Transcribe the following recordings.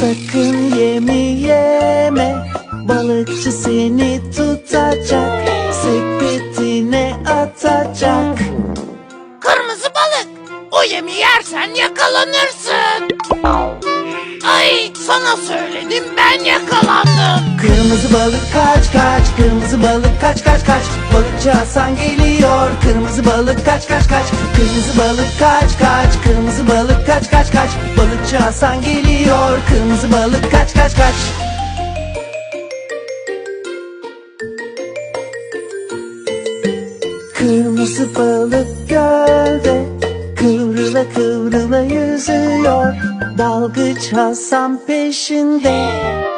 Sakın yemi yeme Balıkçı seni tutacak Sepetine atacak Kırmızı balık. O yemi yersen yakalanırsın. Ay sana söyledim ben yakalandım. Kırmızı balık kaç kaç Kırmızı balık kaç kaç kaç Balıkçı Hasan geliyor Kırmızı balık kaç kaç kaç Kırmızı balık kaç kaç Kırmızı balık kaç kaç kaç. Balıkçı Hasan geliyor. Kırmızı balık kaç kaç kaç. Kırmızı balık gölde Kıvrıla kıvrıla yüzüyor. Dalgıç Hasan peşinde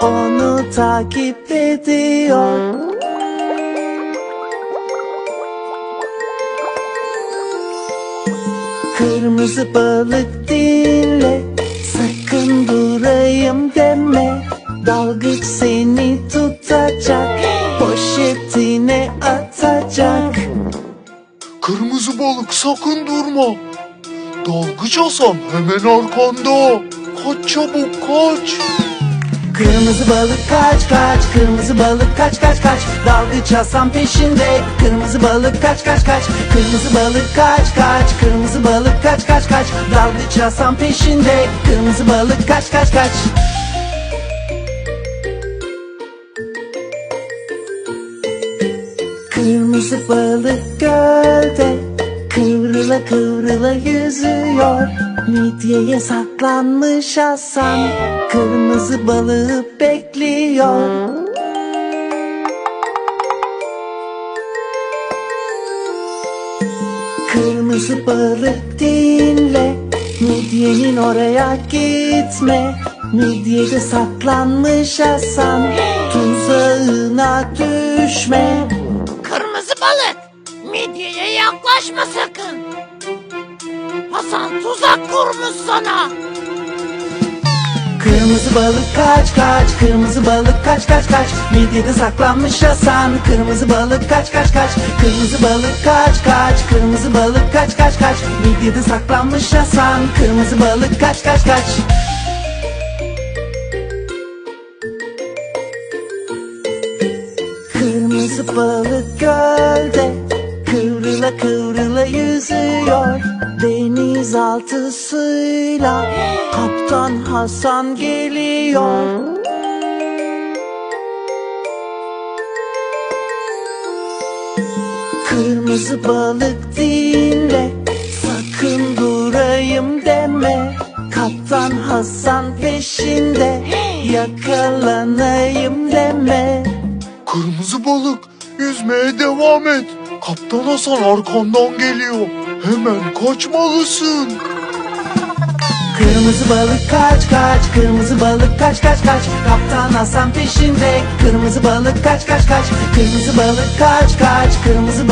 Onu takip ediyor. Kırmızı balık Kırmızı balık sakın durma. Dalgıç Hasan hemen arkanda. Kaç çabuk kaç. Kırmızı balık kaç kaç. Kırmızı balık kaç kaç kaç. Dalgıç Hasan peşinde. Kırmızı balık kaç kaç kaç. Kırmızı balık kaç kaç. Kırmızı balık kaç kaç kaç. Dalgıç Hasan peşinde. Kırmızı balık kaç kaç kaç Kırmızı balık gölde Kıvrıla kıvrıla yüzüyor. Midyeye saklanmış Hasan Kırmızı balığı bekliyor. Kırmızı balık dinle Midyenin oraya gitme. Midyede saklanmış Hasan Tuzağına düşme yaklaşma sakın. Hasan tuzak kurmuş sana. Kırmızı balık kaç kaç Kırmızı balık kaç kaç kaç. Midyede saklanmış Hasan. Kırmızı balık kaç kaç kaç. Kırmızı balık kaç kaç Kırmızı balık kaç kaç kaç. Midyede saklanmış Hasan. Kırmızı balık kaç kaç kaç. Kırmızı balık gölde yüzüyor Denizaltı Kaptan Hasan geliyor. Kırmızı balık dinle Sakın durayım deme. Kaptan Hasan peşinde Yakalanayım deme. Kırmızı balık yüzmeye devam et. Kaptan Hasan arkandan geliyor. Hemen kaçmalısın. Kırmızı balık kaç kaç. Kırmızı balık kaç kaç kaç. Kaptan Hasan peşinde. Kırmızı balık kaç kaç kaç. Kırmızı balık kaç kaç. Kırmızı